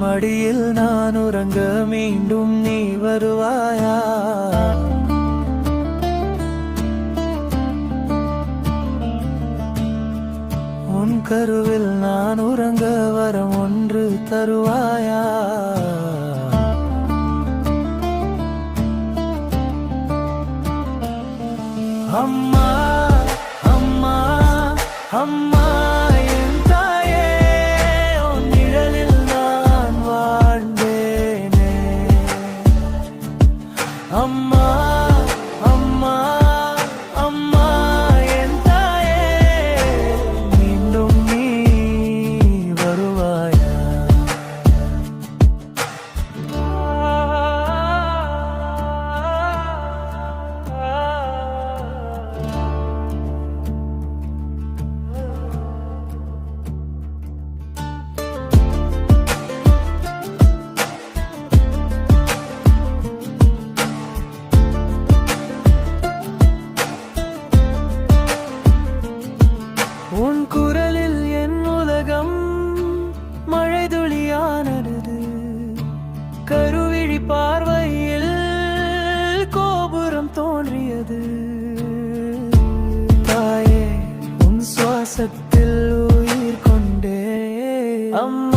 மடியில் நான் உறங்க மீண்டும் நீ வருவாயா? உன் கருவில் நான் உறங்க வரம் ஒன்று தருவாயா? அம்மா அம்மா அம்மா. அம்மா உன் குரலில் என் உலகம் மழை துளியானது கருவிழி பார்வையில் கோபுரம் தோன்றியது. தாயே உன் சுவாசத்தில் உயிர் கொண்டே அம்மா